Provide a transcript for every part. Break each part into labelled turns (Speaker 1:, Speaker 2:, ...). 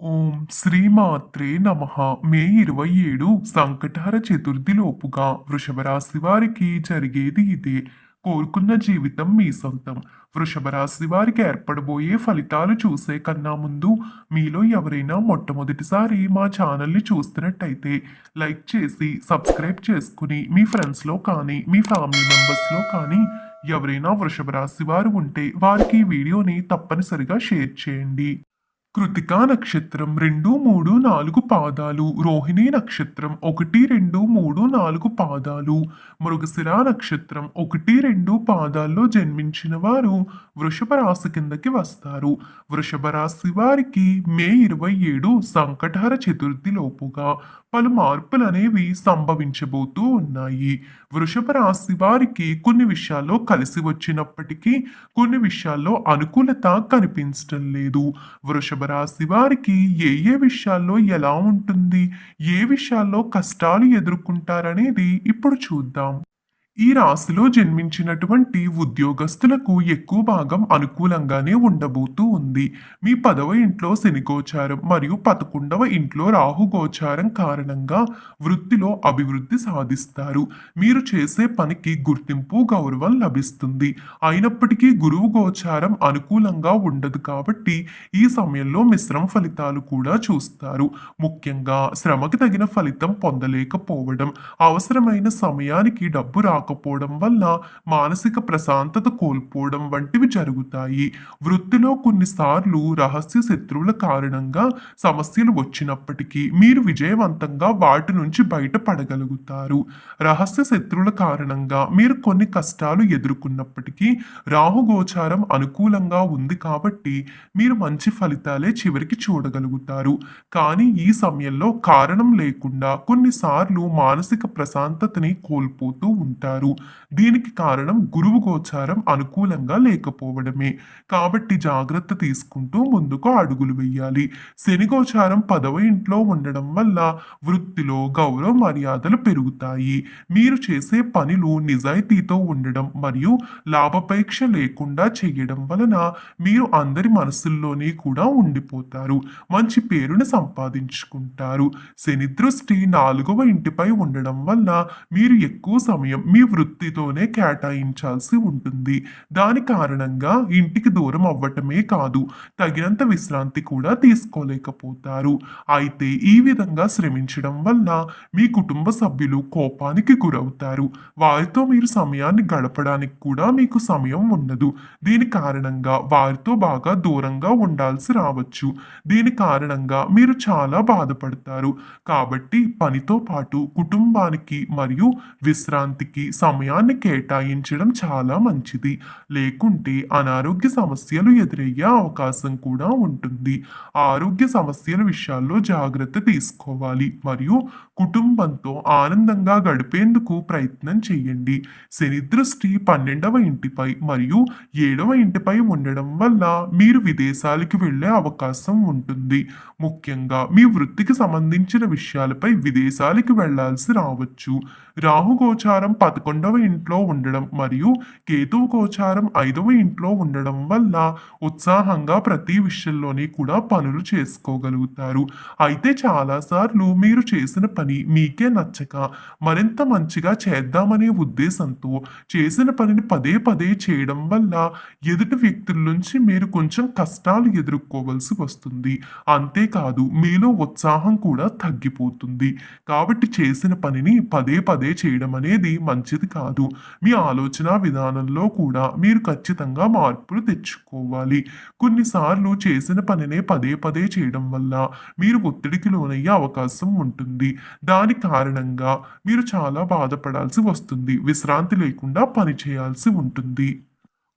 Speaker 1: ఓం శ్రీమాత్రే నమ. మే ఇరవై ఏడు సంకటహర చతుర్థిలోపుగా వృషభరాశి వారికి జరిగేది ఇదే. కోరుకున్న జీవితం మీ సొంతం. వృషభరాశి వారికి ఏర్పడబోయే ఫలితాలు చూసే కన్నా ముందు మీలో ఎవరైనా మొట్టమొదటిసారి మా ఛానల్ని చూస్తున్నట్టయితే లైక్ చేసి సబ్స్క్రైబ్ చేసుకుని మీ ఫ్రెండ్స్లో కానీ మీ ఫ్యామిలీ మెంబర్స్లో కానీ ఎవరైనా వృషభ రాశి వారు ఉంటే వారికి ఈ వీడియోని తప్పనిసరిగా షేర్ చేయండి. కృతికా నక్షత్రం రెండు మూడు నాలుగు పాదాలు రోహిణి నక్షత్రం ఒకటి రెండు మూడు నాలుగు పాదాలు మృగశిర నక్షత్రం ఒకటి రెండు పాదాల్లో జన్మించిన వారు వృషభ రాశి కిందకి వస్తారు. వృషభ రాశి వారికి మే ఇరవై ఏడు సంకటహర చతుర్థి లోపుగా పలు మార్పులు అనేవి సంభవించబోతూ ఉన్నాయి. వృషభ రాశి వారికి కొన్ని విషయాల్లో కలిసి వచ్చినప్పటికీ కొన్ని విషయాల్లో అనుకూలత కనిపించడం లేదు. వృషభ రాశి వారికి ఏ ఏ విషయాల్లో ఎలా ఉంటుంది ఏ విషయాల్లో కష్టాలు ఎదుర్కొంటారనేది ఇప్పుడు చూద్దాం. ఈ రాశిలో జన్మించినటువంటి ఉద్యోగస్తులకు ఎక్కువ భాగం అనుకూలంగానే ఉండబోతూ ఉంది. మీ పదవ ఇంట్లో శని గోచారం మరియు పదకొండవ ఇంట్లో రాహు గోచారం కారణంగా వృత్తిలో అభివృద్ధి సాధిస్తారు. మీరు చేసే పనికి గుర్తింపు గౌరవం లభిస్తుంది. అయినప్పటికీ గురువు గోచారం అనుకూలంగా ఉండదు కాబట్టి ఈ సమయంలో మిశ్రమ ఫలితాలు కూడా చూస్తారు. ముఖ్యంగా శ్రమకి తగిన ఫలితం పొందలేకపోవడం అవసరమైన సమయానికి డబ్బు రాకపోవడం వల్ల మానసిక ప్రశాంతత కోల్పోవడం వంటివి జరుగుతాయి. వృత్తిలో కొన్నిసార్లు రహస్య శత్రువుల కారణంగా సమస్యలు వచ్చినప్పటికీ మీరు విజయవంతంగా వాటి నుంచి బయటపడగలుగుతారు. రహస్య శత్రువుల కారణంగా మీరు కొన్ని కష్టాలు ఎదుర్కొన్నప్పటికీ రాహుగోచారం అనుకూలంగా ఉంది కాబట్టి మీరు మంచి ఫలితాలే చివరికి చూడగలుగుతారు. కానీ ఈ సమయంలో కారణం లేకుండా కొన్నిసార్లు మానసిక ప్రశాంతతని కోల్పోతూ ఉంటారు. దీనికి కారణం గురువు గోచారం అనుకూలంగా లేకపోవడమే. కాబట్టి జాగ్రత్త తీసుకుంటూ ముందుకు అడుగులు వేయాలి. శని గోచారం పదవ ఇంట్లో ఉండడం వల్ల వృత్తిలో గౌరవ మర్యాదలు పెరుగుతాయి. మీరు చేసే పనులు నిజాయితీతో ఉండడం మరియు లాభపేక్ష లేకుండా చేయడం వలన మీరు అందరి మనసుల్లోనే కూడా ఉండిపోతారు. మంచి పేరును సంపాదించుకుంటారు. శని దృష్టి నాలుగవ ఇంటిపై ఉండడం వల్ల మీరు ఎక్కువ సమయం మీ వృత్తితోనే కేటాయించాల్సి ఉంటుంది. దాని కారణంగా ఇంటికి దూరం అవ్వటమే కాదు తగినంత విశ్రాంతి కూడా తీసుకోలేకపోతారు. అయితే ఈ విధంగా శ్రమించడం వల్ల మీ కుటుంబ సభ్యులు కోపానికి గురవుతారు. వారితో మీరు సమయాన్ని గడపడానికి కూడా మీకు సమయం ఉండదు. దీని కారణంగా వారితో బాగా దూరంగా ఉండాల్సి రావచ్చు. దీని కారణంగా మీరు చాలా బాధపడతారు. కాబట్టి పనితో పాటు కుటుంబానికి మరియు విశ్రాంతికి సమయాన్ని కేటాయించడం చాలా మంచిది. లేకుంటే అనారోగ్య సమస్యలు ఎదురయ్యే అవకాశం కూడా ఉంటుంది. ఆరోగ్య సమస్యల విషయాల్లో జాగ్రత్త తీసుకోవాలి. మరియు కుటుంబంతో ఆనందంగా గడిపేందుకు ప్రయత్నం చేయండి. శని దృష్టి పన్నెండవ ఇంటిపై మరియు ఏడవ ఇంటిపై ఉండడం వల్ల మీరు విదేశాలకు వెళ్ళే అవకాశం ఉంటుంది. ముఖ్యంగా మీ వృత్తికి సంబంధించిన విషయాలపై విదేశాలకు వెళ్ళాల్సి రావచ్చు. రాహు గోచారం పదకొండవ ఇంట్లో ఉండడం మరియు కేతువు గోచారం ఐదవ ఇంట్లో ఉండడం వల్ల ఉత్సాహంగా ప్రతి విషయంలోని కూడా పనులు చేసుకోగలుగుతారు. అయితే చాలాసార్లు మీరు చేసిన పని మీకే నచ్చక మరింత మంచిగా చేద్దామనే ఉద్దేశంతో చేసిన పనిని పదే పదే చేయడం వల్ల ఎదుటి వ్యక్తుల నుంచి మీరు కొంచెం కష్టాలు ఎదుర్కోవలసి వస్తుంది. అంతేకాదు మీలో ఉత్సాహం కూడా తగ్గిపోతుంది. కాబట్టి చేసిన పనిని పదే పదే చేయడం అనేది మంచిది కాదు. మీ ఆలోచన విధానంలో కూడా మీరు ఖచ్చితంగా మార్పులు తెచ్చుకోవాలి. కొన్నిసార్లు చేసిన పనినే పదే పదే చేయడం వల్ల మీరు ఒత్తిడికి లోనయ్యే అవకాశం ఉంటుంది. దాని కారణంగా మీరు చాలా బాధపడాల్సి వస్తుంది. విశ్రాంతి లేకుండా పని చేయాల్సి ఉంటుంది.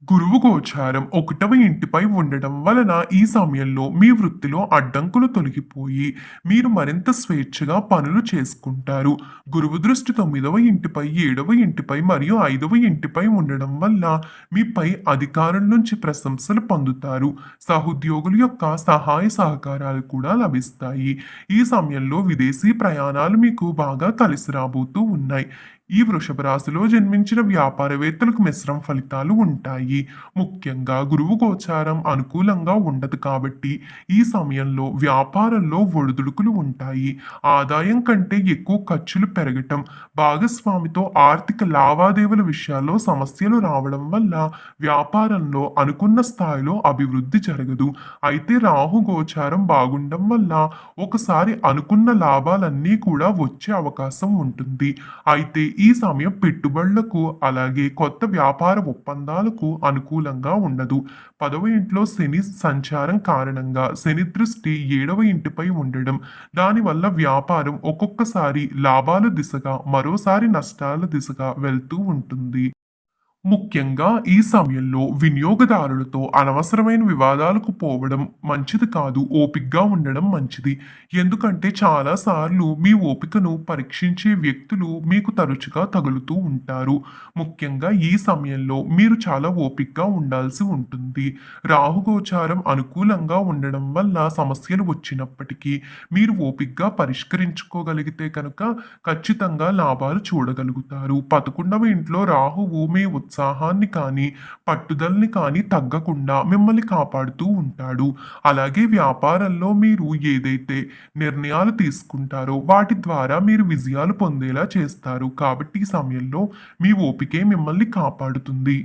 Speaker 1: గురువు గోచారం ఒకటవ ఇంటిపై ఉండడం వలన ఈ సమయంలో మీ వృత్తిలో అడ్డంకులు తొలగిపోయి మీరు మరింత స్వేచ్ఛగా పనులు చేసుకుంటారు. గురువు దృష్టి తొమ్మిదవ ఇంటిపై ఏడవ ఇంటిపై మరియు ఐదవ ఇంటిపై ఉండడం వల్ల మీపై అధికారం నుంచి ప్రశంసలు పొందుతారు. సహోద్యోగుల యొక్క సహాయ సహకారాలు కూడా లభిస్తాయి. ఈ సమయంలో విదేశీ ప్రయాణాలు మీకు బాగా కలిసి రాబోతూ ఉన్నాయి. ఈ వృషభ రాశిలో జన్మించిన వ్యాపారవేత్తలకు మిశ్రమ ఫలితాలు ఉంటాయి. ముఖ్యంగా గురువు గోచారం అనుకూలంగా ఉండదు కాబట్టి ఈ సమయంలో వ్యాపారంలో ఒడిదుడుకులు ఉంటాయి. ఆదాయం కంటే ఎక్కువ ఖర్చులు పెరగటం భాగస్వామితో ఆర్థిక లావాదేవీల విషయాల్లో సమస్యలు రావడం వల్ల వ్యాపారంలో అనుకున్న స్థాయిలో అభివృద్ధి జరగదు. అయితే రాహు గోచారం బాగుండడం వల్ల ఒకసారి అనుకున్న లాభాలన్నీ కూడా వచ్చే అవకాశం ఉంటుంది. అయితే ఈ సమయం పెట్టుబడులకు అలాగే కొత్త వ్యాపార ఒప్పందాలకు అనుకూలంగా ఉండదు. పదవ ఇంట్లో శని సంచారం కారణంగా శని దృష్టి ఏడవ ఇంటిపై ఉండడం. దానివల్ల వ్యాపారం ఒక్కొక్కసారి లాభాల దిశగా మరోసారి నష్టాల దిశగా వెళ్తూ ఉంటుంది. ముఖ్యంగా ఈ సమయంలో వినియోగదారులతో అనవసరమైన వివాదాలకు పోవడం మంచిది కాదు. ఓపిగ్గా ఉండడం మంచిది. ఎందుకంటే చాలా సార్లు మీ ఓపికను పరీక్షించే వ్యక్తులు మీకు తరచుగా తగులుతూ ఉంటారు. ముఖ్యంగా ఈ సమయంలో మీరు చాలా ఓపిగ్గా ఉండాల్సి ఉంటుంది. రాహుగోచారం అనుకూలంగా ఉండడం వల్ల సమస్యలు వచ్చినప్పటికీ మీరు ఓపిగ్గా పరిష్కరించుకోగలిగితే కనుక ఖచ్చితంగా లాభాలు చూడగలుగుతారు. పదకొండవ ఇంట్లో రాహువు మీ ఉత్సాహాన్ని కానీ పట్టుదలని కానీ తగ్గకుండా మిమ్మల్ని కాపాడుతూ ఉంటాడు. అలాగే వ్యాపారంలో మీరు ఏదైతే నిర్ణయాలు తీసుకుంటారో వాటి ద్వారా మీరు విజయాలు పొందేలా చేస్తారు. కాబట్టి ఈ సమయంలో మీ ఓపికే మిమ్మల్ని కాపాడుతుంది.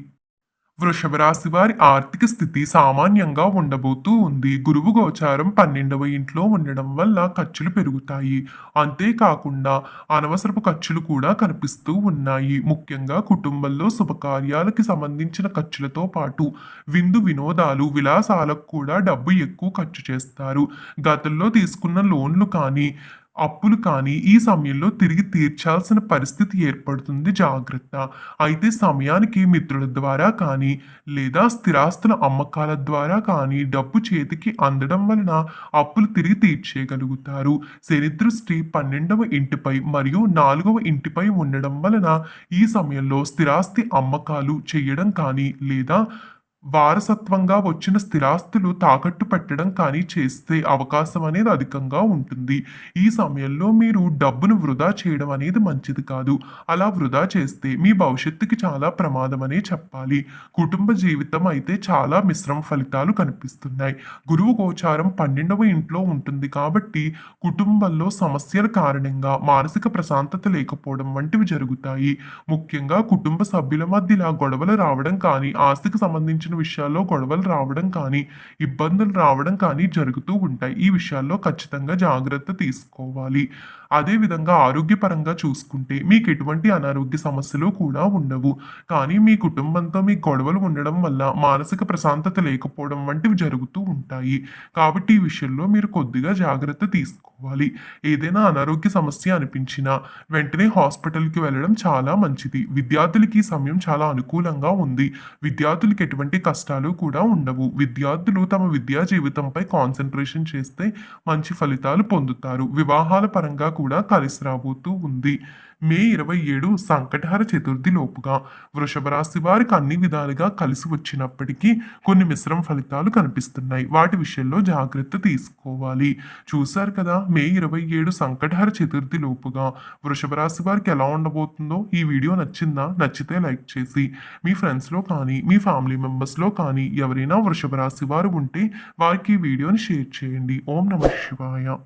Speaker 1: వృషభ రాశి వారి ఆర్థిక స్థితి సామాన్యంగా ఉండబోతూ ఉంది. గురువు గోచారం పన్నెండవ ఇంట్లో ఉండడం వల్ల ఖర్చులు పెరుగుతాయి. అంతేకాకుండా అనవసరపు ఖర్చులు కూడా కనిపిస్తూ ఉన్నాయి. ముఖ్యంగా కుటుంబంలో శుభకార్యాలకి సంబంధించిన ఖర్చులతో పాటు విందు వినోదాలు విలాసాలకు కూడా డబ్బు ఎక్కువ ఖర్చు చేస్తారు. గతంలో తీసుకున్న లోన్లు కానీ అప్పులు కానీ ఈ సమయంలో తిరిగి తీర్చాల్సిన పరిస్థితి ఏర్పడుతుంది జాగ్రత్త. అయితే సమయానికి మిత్రుల ద్వారా కానీ లేదా స్థిరాస్తుల అమ్మకాల ద్వారా కానీ డబ్బు చేతికి అందడం వలన అప్పులు తిరిగి తీర్చేయగలుగుతారు. శని దృష్టి పన్నెండవ ఇంటిపై మరియు నాలుగవ ఇంటిపై ఉండడం వలన ఈ సమయంలో స్థిరాస్తి అమ్మకాలు చేయడం కానీ లేదా వారసత్వంగా వచ్చిన స్థిరాస్తులు తాకట్టు పెట్టడం కానీ చేస్తే అవకాశం అనేది అధికంగా ఉంటుంది. ఈ సమయంలో మీరు డబ్బును వృధా చేయడం అనేది మంచిది కాదు. అలా వృధా చేస్తే మీ భవిష్యత్తుకి చాలా ప్రమాదం అనే చెప్పాలి. కుటుంబ జీవితం అయితే చాలా మిశ్రమ ఫలితాలు కనిపిస్తున్నాయి. గురువు గోచారం పన్నెండవ ఇంట్లో ఉంటుంది కాబట్టి కుటుంబంలో సమస్యల కారణంగా మానసిక ప్రశాంతత లేకపోవడం వంటివి జరుగుతాయి. ముఖ్యంగా కుటుంబ సభ్యుల మధ్యలో గొడవలు రావడం కానీ ఆస్తికి సంబంధించిన విషయాల్లో గొడవలు రావడం కానీ ఇబ్బందులు రావడం కానీ జరుగుతూ ఉంటాయి. ఈ విషయాల్లో ఖచ్చితంగా జాగ్రత్త తీసుకోవాలి. అదేవిధంగా ఆరోగ్యపరంగా చూసుకుంటే మీకు ఎటువంటి అనారోగ్య సమస్యలు కూడా ఉండవు. కానీ మీ కుటుంబంతో మీ గొడవలు ఉండడం వల్ల మానసిక ప్రశాంతత లేకపోవడం వంటివి జరుగుతూ ఉంటాయి. కాబట్టి ఈ విషయంలో మీరు కొద్దిగా జాగ్రత్త తీసుకోవాలి. ఏదైనా అనారోగ్య సమస్య అనిపించినా వెంటనే హాస్పిటల్కి వెళ్ళడం చాలా మంచిది. విద్యార్థులకి ఈ సమయం చాలా అనుకూలంగా ఉంది. విద్యార్థులకి ఎటువంటి కష్టాలు కూడా ఉండవు. విద్యార్థులు తమ విద్యా జీవితంపై కాన్సన్ట్రేషన్ చేస్తే మంచి ఫలితాలు పొందుతారు. వివాహాల పరంగా కూడా కలిసి రాబోతూ ఉంది. మే ఇరవై ఏడు సంకటహర చతుర్థి లోపుగా. వృషభ రాశి వారికి అన్ని విధాలుగా కలిసి వచ్చినప్పటికీ కొన్ని మిశ్రమ ఫలితాలు కనిపిస్తున్నాయి. వాటి విషయంలో జాగ్రత్త తీసుకోవాలి. చూశారు కదా మే ఇరవై ఏడు సంకటహర చతుర్థి లోపుగా. వృషభ రాశి వారికి ఎలా ఉండబోతుందో ఈ వీడియో నచ్చిందా? నచ్చితే లైక్ చేసి మీ ఫ్రెండ్స్లో కానీ మీ ఫ్యామిలీ మెంబర్స్లో కానీ ఎవరైనా వృషభ రాశి వారు ఉంటే వారికి ఈ వీడియోని షేర్ చేయండి. ఓం నమ శివాయ.